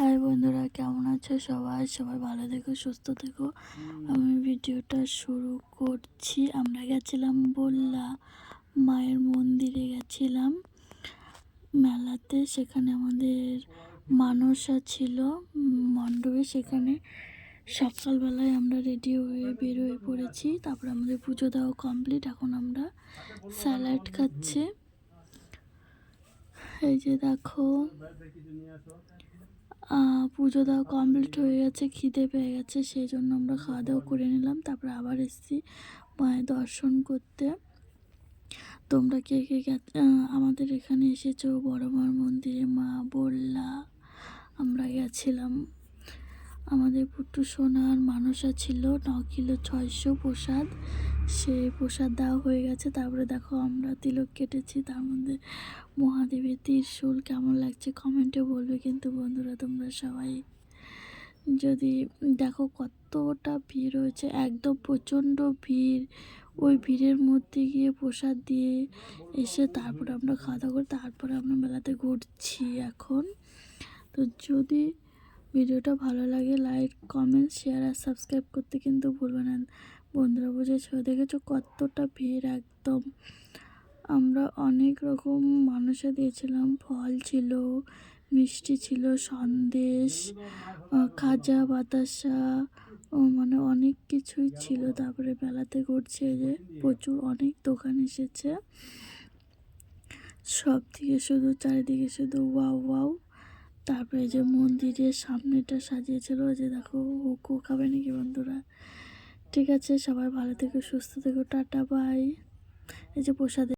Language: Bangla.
হাই বন্ধুরা, কেমন আছো সবাই? সবাই ভালো থেকো, সুস্থ থেকো। আমি ভিডিওটা শুরু করছি। আমরা গেছিলাম বললা মায়ের মন্দিরে গেছিলাম। মেলাতে সেখানে আমাদের মানসা ছিল। মণ্ডপে সেখানে সকালবেলায় আমরা রেডি হয়ে বের হয়ে পড়েছি। তারপর আমাদের পুজো দেওয়া কমপ্লিট এখন আমরা স্যালাড খাচ্ছি। এই যে দেখো পুজো দেওয়া কমপ্লিট হয়ে গেছে, খিদে পেয়ে গেছে, সেই জন্য আমরা খাওয়া দাওয়া করে নিলাম। তারপরে আবার এসেছি মায়ের দর্শন করতে। তোমরা কে কে আমাদের এখানে এসেছ? বড় মার মন্দিরে মা বললা, আমরা গেছিলাম। আমাদের পুট্টু সোনার মানসা ছিল, ন কিলো ছয়শো প্রসাদ। সে প্রসাদ দেওয়া হয়ে গেছে। তারপরে দেখো আমরা তিলক কেটেছি। তার মধ্যে মহাদেবের ত্রিশূল কেমন লাগছে কমেন্টে বলবে কিন্তু বন্ধুরা, তোমরা সবাই যদি দেখো কতটা ভিড় হয়েছে, একদম প্রচণ্ড ভিড়। ওই ভিড়ের মধ্যে গিয়ে প্রসাদ দিয়ে এসে তারপরে আমরা খাওয়া দাওয়া করি তারপরে আমরা মেলাতে ঘুরছি এখন। তো যদি ভিডিওটা ভালো লাগে লাইক কমেন্ট শেয়ার আর সাবস্ক্রাইব করতে কিন্তু ভুলবে না। বন্ধুরা, বুঝেছ? দেখেছ কতটা ভিড় একদম? আমরা অনেক রকম মানুষে দিয়েছিলাম। ফল ছিল, মিষ্টি ছিল, সন্দেশ খাজা, বাতাসা, ও মানে অনেক কিছুই ছিল। তারপরে বেলাতে ঘুরছে যে প্রচুর অনেক দোকান এসেছে। সব দিকে শুধু চারিদিকে শুধু ওয়াও ওয়াও তারপরে যে মন্দিরের সামনেটা সাজিয়েছিল যে দেখো হুকু খাবে নাকি বন্ধুরা? ঠিক আছে, সবাই ভালো থেকো, সুস্থ থেকো, টাটা বাই এই যে প্রসাদে